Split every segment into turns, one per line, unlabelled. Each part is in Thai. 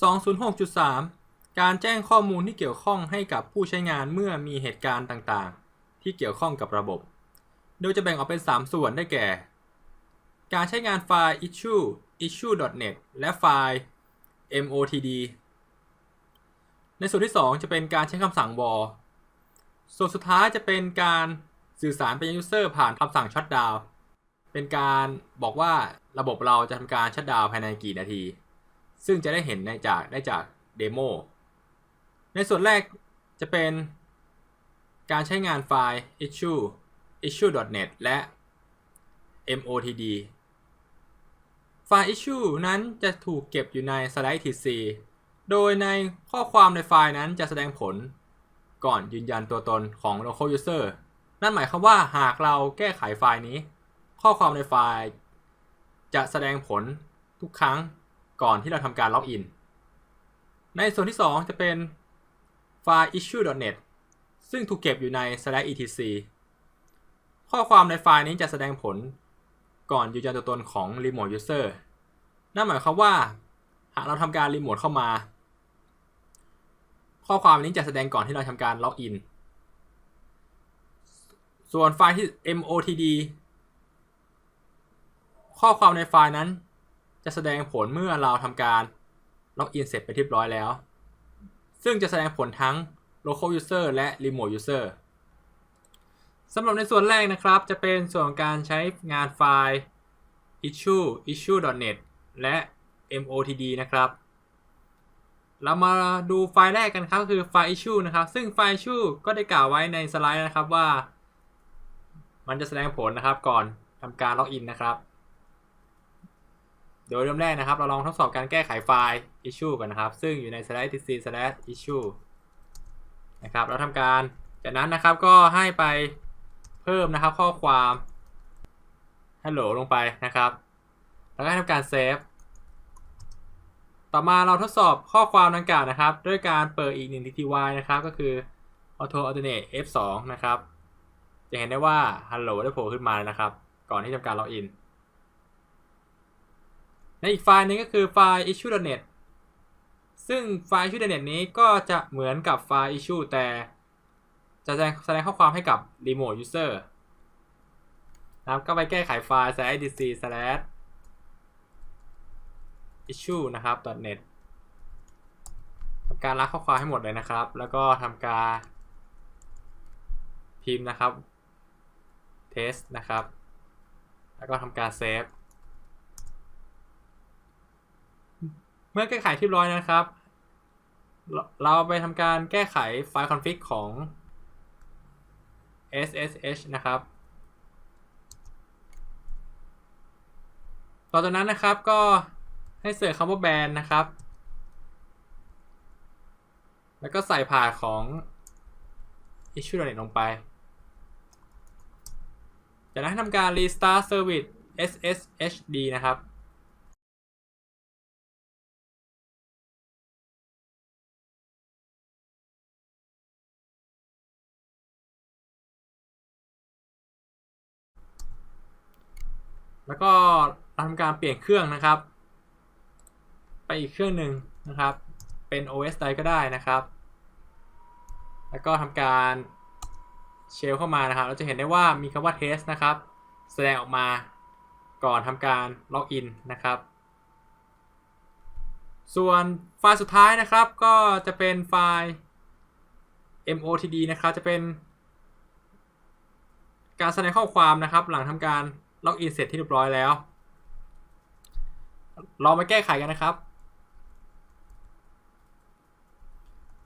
206.3 การแจ้งข้อมูลที่เกี่ยวข้องให้กับผู้ใช้งานเมื่อมีเหตุการณ์ต่างๆ ที่เกี่ยวข้องกับระบบ โดยจะแบ่งออกเป็น 3 ส่วนได้แก่ การใช้งานไฟล์ issue issue.net และไฟล์ motd ในส่วนที่ 2 จะเป็นการใช้คำสั่ง war ส่วนสุดท้ายจะเป็นการสื่อสารไปยัง user ผ่านคำสั่ง shutdown เป็นการบอกว่าระบบเราจะทำการชัดดาวภายในกี่นาที ซึ่งจะได้เห็นในจากได้จากเดโมในส่วนแรกจะเป็นการใช้งานไฟล์ issue issue.net และ motd ไฟล์ issue นั้นจะถูกเก็บอยู่ใน slide tc โดยในข้อความในไฟล์นั้นจะแสดงผลก่อนยืนยันตัวตนของ local user นั่นหมายความว่าหากเราแก้ไขไฟล์นี้ ข้อความในไฟล์ จะแสดงผลทุกครั้ง ก่อนที่เราทำการล็อกอิน ในส่วนที่ 2 จะเป็นไฟล์ issue.net ซึ่งถูกเก็บอยู่ใน slash etc ข้อความในไฟล์นี้จะแสดงผลก่อนยืนยันตัวตนของ remote user นั่นหมายความว่า หากเราทำการ remote เข้ามา ข้อความนี้จะแสดงก่อนที่เราทำการล็อกอิน ส่วนไฟล์ที่ motd ข้อความในไฟล์นั้น จะแสดงผลเมื่อเราทำการล็อกอินเสร็จไปเรียบร้อยแล้ว ซึ่งจะแสดงผลทั้ง local user และ remote user สำหรับในส่วนแรกนะครับ จะเป็นส่วนการใช้งานไฟล์ issue issue.net และ motd นะครับ เรามาดูไฟล์แรกกันครับคือไฟล์ issue นะครับ ซึ่งไฟล์ issue ก็ได้กล่าวไว้ในสไลด์นะครับว่า มันจะแสดงผลนะครับก่อนทำการล็อกอินนะครับ โดยเริ่มแรกนะครับ เราลองทดสอบการแก้ไขไฟล์ issue กันนะครับ ซึ่งอยู่ใน slash tc slash issue นะครับเราทำการ จากนั้นนะครับก็ให้ไปเพิ่มนะครับข้อความ hello ลงไปนะครับ แล้วก็ทำการเซฟต่อมาเราทดสอบข้อความดังกล่าวนะครับ ด้วยการเปิดอีกหนึ่ง tty นะครับ ก็คือ auto alternate f2 นะครับ จะเห็นได้ว่า hello ได้โผล่ขึ้นมาแล้วนะครับ ก่อนที่ทำการล็อกอิน ในอีกไฟล์นึงก็คือไฟล์ issue.net ซึ่งไฟล์ issue.net นี้ก็จะเหมือนกับไฟล์ issue แต่จะแสดงแสดงข้อความให้กับ remote user นะครับก็ไปแก้ไขไฟล์ slash etc slash issue นะครับ .net ทำการล้างข้อความให้หมดเลยนะครับ แล้วก็ทำการพิมพ์นะครับ test นะครับ แล้วก็ทำการเซฟ เมื่อแก้ไขที่ร้อยนะครับ เราเราไปทำการแก้ไขไฟล์ config ของ SSH นะครับต่อจากนั้นนะครับก็ให้เสิร์ชคำว่าแบนนะครับ แล้วก็ใส่ผ่าของ issue.net ลงไป จากนั้นทำการ restart service SSHD นะครับ แล้วก็ทำการเปลี่ยนเครื่องนะครับ ไปอีกเครื่องหนึ่งนะครับ เป็น OS ใดก็ได้นะครับ แล้วก็ทำการเชลเข้ามานะครับ เราจะเห็นได้ว่ามีคำว่า test นะครับ แสดงออกมาก่อนทำการล็อกอินนะครับ ส่วนไฟล์สุดท้ายนะครับ ก็จะเป็นไฟล์ motd นะครับ จะเป็น การแสดงข้อความนะครับ หลังทำการ ล็อกอินเสร็จที่เรียบร้อยแล้วลองมาแก้ไขกันนะครับ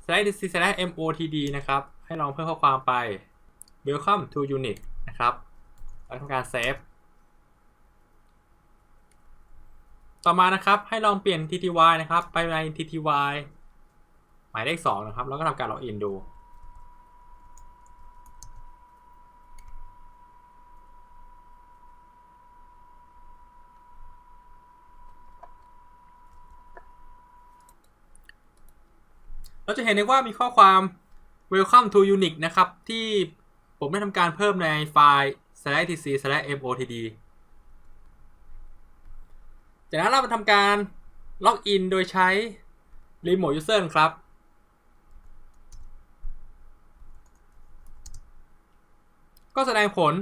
slash c slash motd นะครับ ให้ลองเพิ่มข้อความไป welcome to unit นะครับแล้วทำการเซฟต่อมานะครับให้ลองเปลี่ยน tty นะครับ ไปใน tty หมายเลข2นะครับ แล้วก็ทำการล็อกอินดู เราจะเห็นได้ว่ามีข้อความ welcome to Unix นะครับ ที่ผมได้ทำการเพิ่มในไฟล์ slash tc slash motd จากนั้นเรามาทำการล็อกอินโดยใช้ remote user ครับ ก็แสดงผล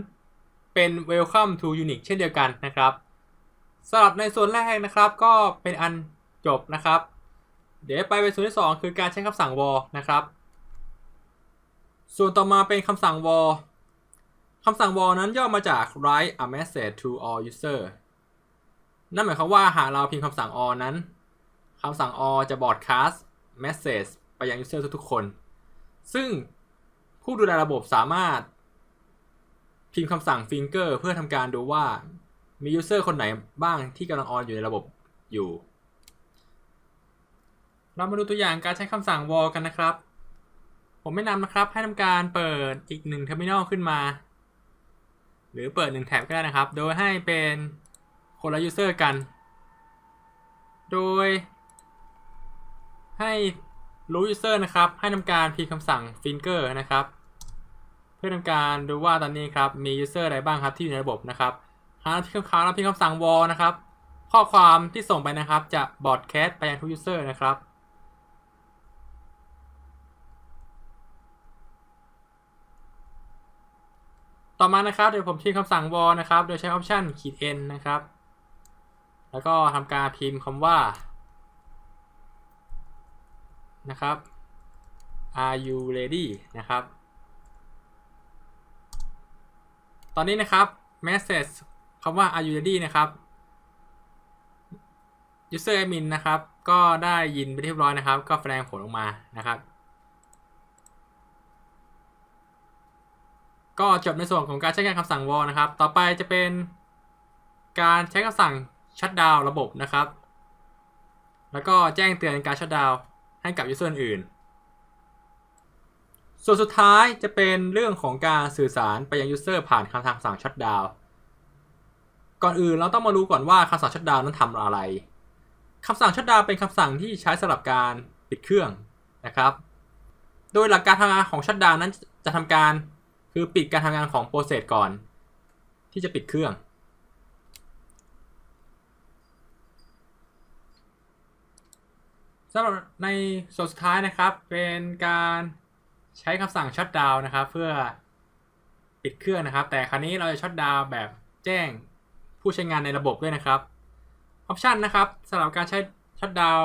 เป็น welcome to Unix เช่นเดียวกันนะครับสำหรับในส่วนแรกนะครับก็เป็นอันจบนะครับ เดี๋ยวไปไปส่วนที่ 2 คือการใช้คำสั่ง war นะครับ ส่วนต่อมาเป็นคำสั่ง war คำสั่ง war นั้นย่อมาจาก write a message to all user นั่นหมายความว่าหากเราพิมพ์คำสั่ง all นั้นคำสั่ง all จะ broadcast message ไปยัง user ทุกๆคน ซึ่งผู้ดูแลระบบสามารถ พิมพ์คำสั่ง finger เพื่อทำการดูว่ามี user คนไหนบ้างที่กำลังออนอยู่ในระบบอยู่ เรามาดูตัวอย่างการใช้คำสั่ง wall กันนะครับ ผมแนะนำนะครับให้ทำการเปิดอีกหนึ่ง terminal ขึ้นมา หรือเปิดหนึ่งแท็บก็ได้นะครับ โดยให้เป็นคนละ user กัน โดย ให้รู้ user นะครับ ให้ทำการพิมพ์คำสั่ง finger นะครับ เพื่อทำการดูว่าตอนนี้ครับมี user อะไรบ้างครับที่อยู่ในระบบนะครับหากพิมพ์คำเราพิมพ์คำสั่ง wall นะครับ ข้อความที่ส่งไปนะครับจะ broadcast ไปยังทุก user นะครับ ต่อมานะครับเดี๋ยวผมพิมพ์คำสั่ง wall นะครับ โดยใช้ option ขีด n นะครับ แล้วก็ทำการพิมพ์คำว่า นะครับ are you ready นะครับ ตอนนี้นะครับ message คำว่า are you ready นะครับ user admin นะครับ ก็ได้ยินไปเรียบร้อยนะครับ ก็แสดงผลออกมานะครับ ก็จบในส่วนของการใช้งานคำสั่ง wall นะครับ ต่อไปจะเป็นการใช้คำสั่ง shutdown ระบบนะครับ แล้วก็แจ้งเตือนการ shutdown ให้กับ user อื่น ส่วนสุดท้ายจะเป็นเรื่องของการสื่อสารไปยัง user ผ่านคำสั่ง shutdown ก่อนอื่นเราต้องมารู้ก่อนว่าคำสั่ง shutdown นั้นทำอะไรคำสั่ง shutdown เป็นคำสั่งที่ใช้สำหรับการปิดเครื่องนะครับ โดยหลักการทำงานของ shutdown นั้นจะทำการ คือปิดการทำงานของโปรเซสก่อน ที่จะปิดเครื่อง สำหรับในส่วนสุดท้ายนะครับ เป็นการใช้คำสั่ง shutdown นะครับ เพื่อปิดเครื่องนะครับ แต่คราวนี้เราจะ shutdown แบบแจ้งผู้ใช้งานในระบบด้วยนะครับออปชันนะครับสำหรับการใช้ shutdown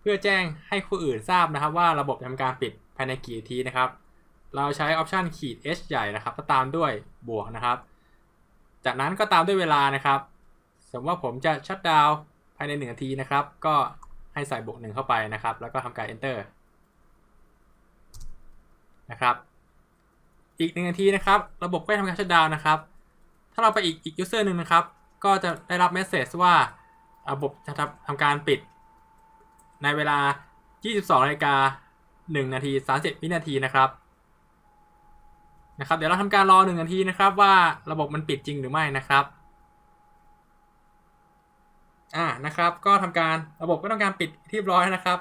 เพื่อแจ้งให้ผู้อื่นทราบนะครับ ว่าระบบทำการปิดภายในกี่ทีนะครับ เราใช้ออปชันขีด h ใหญ่นะครับก็ตามด้วยบวกนะครับ จากนั้นก็ตามด้วยเวลานะครับ สมมติว่าผมจะชัดดาวภายใน1นาทีนะครับ ก็ให้ใส่บวกหนึ่งเข้าไปนะครับ แล้วก็ทำการ enter นะครับ อีกหนึ่งนาทีนะครับ ระบบก็ทำการชัดดาวนะครับ ถ้าเราไปอีกอีก user หนึ่งนะครับ ก็จะได้รับ message ว่าระบบจะทำการปิด ในเวลา 22นาฬิกา1นาที 30 วินาทีนะครับ นะครับเดี๋ยวเราทำการรอหนึ่งนาทีนะครับว่าระบบมันปิดจริงหรือไม่นะครับอ่านะครับ ก็ทำการระบบก็ต้องการปิดที่เรียบร้อยนะครับ